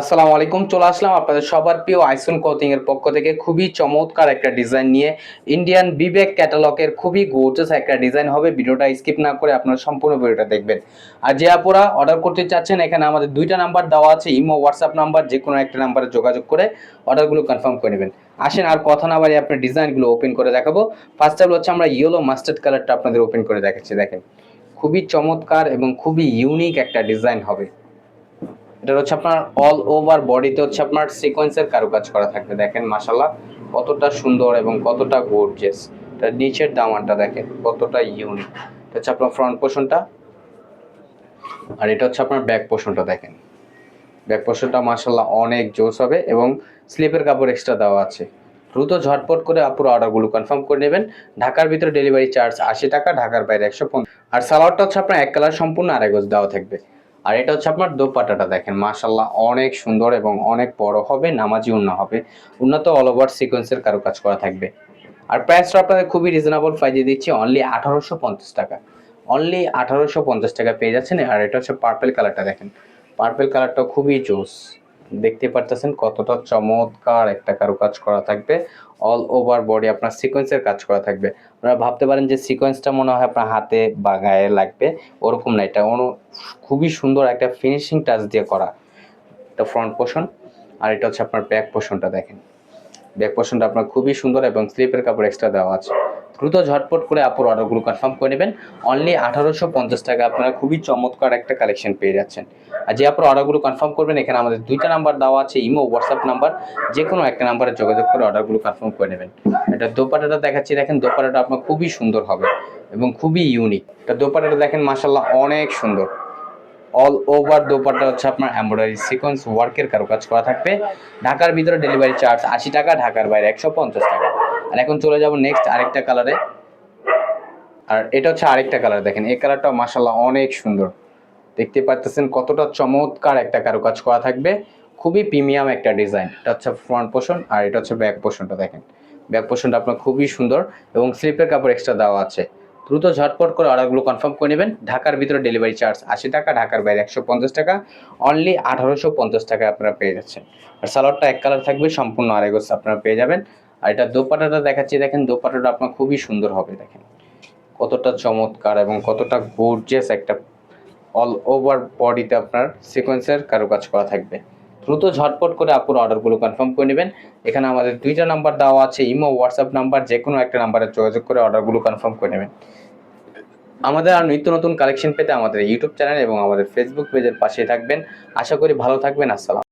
আসসালামু আলাইকুম, চলে আসলাম আপনাদের সবার প্রিয় আইসন কোচিং এর পক্ষ থেকে। খুবই চমৎকার একটা ডিজাইন নিয়ে ইন্ডিয়ান বিবেক ক্যাটালগের খুবই গোর্জাস একটা ডিজাইন হবে। ভিডিওটা স্কিপ না করে আপনারা সম্পূর্ণ ভিডিওটা দেখবেন। আর যে আপুরা অর্ডার করতে চাচ্ছেন, এখানে আমাদের দুইটা নাম্বার দেওয়া আছে, ইমো হোয়াটসঅ্যাপ নাম্বার যে কোনো একটা নাম্বারে যোগাযোগ করে অর্ডারগুলো কনফার্ম করে নেবেন। আসেন, আর কথা না বাড়ি আপনার ডিজাইনগুলো ওপেন করে দেখাবো। ফার্স্ট অফ হচ্ছে আমরা ইয়েলো মাস্টার্ড কালারটা আপনাদের ওপেন করে দেখাচ্ছি, দেখেন। খুবই চমৎকার এবং খুবই ইউনিক একটা ডিজাইন হবে। এটা হচ্ছে আপনার অল ওভার বডিতে হচ্ছে আপনার সিকোয়েন্সের কারুকাজ করা থাকবে। দেখেন মাশাল্লাহ কতটা সুন্দর এবং কতটা গর্জিয়াস তার নিচের দামানটা দেখেন, কতটা ইউনিক এটা হচ্ছে আপনার ফ্রন্ট পোর্শনটা আর এটা হচ্ছে আপনার ব্যাক পোর্শনটা দেখেন। ব্যাক পোর্শনটা মাশাল্লাহ অনেক জোস হবে এবং স্লিপের কাপড় এক্সট্রা দেওয়া আছে। দ্রুত ঝটপট করে আপুরো অর্ডারগুলো কনফার্ম করে নেবেন। ঢাকার ভিতরে ডেলিভারি চার্জ আশি টাকা, ঢাকার বাইরে একশো পনেরো আর সালোয়ারটা হচ্ছে আপনার এক কালার সম্পূর্ণ আড়াই গজ দেওয়া থাকবে। আর এটা হচ্ছে আপনার দোপাটাটা দেখেন মাশাল্লাহ অনেক সুন্দর এবং অনেক বড় হবে, নামাজি উন্না হবে, উন্নত অল ওভার সিকোয়েন্সের কারও কাজ করা থাকবে। আর প্রাইসটা আপনাদের খুবই রিজনেবল প্রাইজে দিচ্ছি অনলি আঠারোশো পঞ্চাশ টাকা। অনলি আঠারোশো পঞ্চাশ টাকা পেয়ে যাচ্ছেন, আর এটা হচ্ছে পার্পেল কালারটা দেখেন। পার্পেল কালারটা খুবই জোস দেখতে পারতেছেন কতটা চমৎকার একটা কারুকাজ করা থাকবে। অল ওভার বডি আপনার সিকোয়েন্সের কাজ করা থাকবে। আপনারা ভাবতে পারেন যে সিকোয়েন্সটা মনে হয় আপনার হাতে বা গায়ে লাগবে, ওরকম না। এটা অনু খুবই সুন্দর একটা ফিনিশিং টাচ দিয়ে করা। এটা ফ্রন্ট পোর্শন আর এটা হচ্ছে আপনার ব্যাক পোর্শনটা দেখেন। ব্যাক পোর্শনটা আপনার খুবই সুন্দর এবং স্লিপের কাপড় এক্সট্রা দেওয়া আছে। দ্রুত ঝটপট করে আপুর অর্ডারগুলো কনফার্ম করে নেবেন। অনলি আঠারোশো পঞ্চাশ টাকা আপনারা খুবই চমৎকার একটা কালেকশন পেয়ে যাচ্ছেন। আর যে আপনার অর্ডারগুলো কনফার্ম করবেন, এখানে আমাদের দুইটা নাম্বার দেওয়া আছে, ইমো হোয়াটসঅ্যাপ নাম্বার যে কোনো একটা নাম্বারে যোগাযোগ করে অর্ডারগুলো কনফার্ম করে নেবেন। এটা দোপাটাটা দেখাচ্ছি, দেখেন দোপাটাটা আপনার খুবই সুন্দর হবে এবং খুবই ইউনিক এটা দোপাটাটা দেখেন মাসাল্লাহ অনেক সুন্দর। অল ওভার দোপাটা হচ্ছে আপনার এমব্রয়ডারি সিকোয়েন্স ওয়ার্কের কারুকাজ করা থাকবে। ঢাকার ভিতরে ডেলিভারি চার্জ আশি টাকা, ঢাকার বাইরে একশো পঞ্চাশ টাকা। আর এখন চলে যাব নেক্সট আরেকটা কালারে আর এটা হচ্ছে আরেকটা কালার দেখেন, এই কালারটা মাসাল্লাহ অনেক সুন্দর। দেখতে পাচ্ছেন কতটা চমৎকার একটা কারুকাজ করা থাকবে। খুবই প্রিমিয়াম একটা ডিজাইন এটা হচ্ছে ফ্রন্ট পোর্শন আর এটা হচ্ছে ব্যাক পোর্শনটা দেখেন। ব্যাক পোর্শনটা আপনার খুবই সুন্দর এবং স্লিপের কাপড় এক্সট্রা দেওয়া আছে। দ্রুত ঝটপট করে অর্ডারগুলো কনফার্ম করে নেবেন। ঢাকার ভিতরে ডেলিভারি চার্জ আশি টাকা, ঢাকার বাইরে একশো পঞ্চাশ টাকা। অনলি আঠারোশো পঞ্চাশ টাকা আপনারা পেয়ে যাচ্ছেন। আর সালোয়ারটা এক কালার থাকবে, সম্পূর্ণ আড়াই গোছ আপনারা পেয়ে যাবেন। আর এটা দোপাটাটা দেখাচ্ছি, দেখেন দোপাটাটা আপনার খুবই সুন্দর হবে, দেখেন। কতটা চমৎকার এবং কতটা গর্জিয়াস একটা অল ওভার বডিতে আপনার সিকোয়েন্সের কারুকাজ করা থাকবে। দ্রুত ঝটপট করে আপুর অর্ডারগুলো কনফার্ম করে নেবেন। এখানে আমাদের দুইটা নাম্বার দেওয়া আছে, ইমো হোয়াটসঅ্যাপ নাম্বার যে কোনো একটা নাম্বারে যোগাযোগ করে অর্ডারগুলো কনফার্ম করে নেবেন। আমাদের আর নিত্য নতুন কালেকশন পেতে আমাদের ইউটিউব চ্যানেল এবং আমাদের ফেসবুক পেজের পাশে থাকবেন। আশা করি ভালো থাকবেন, আসসালাম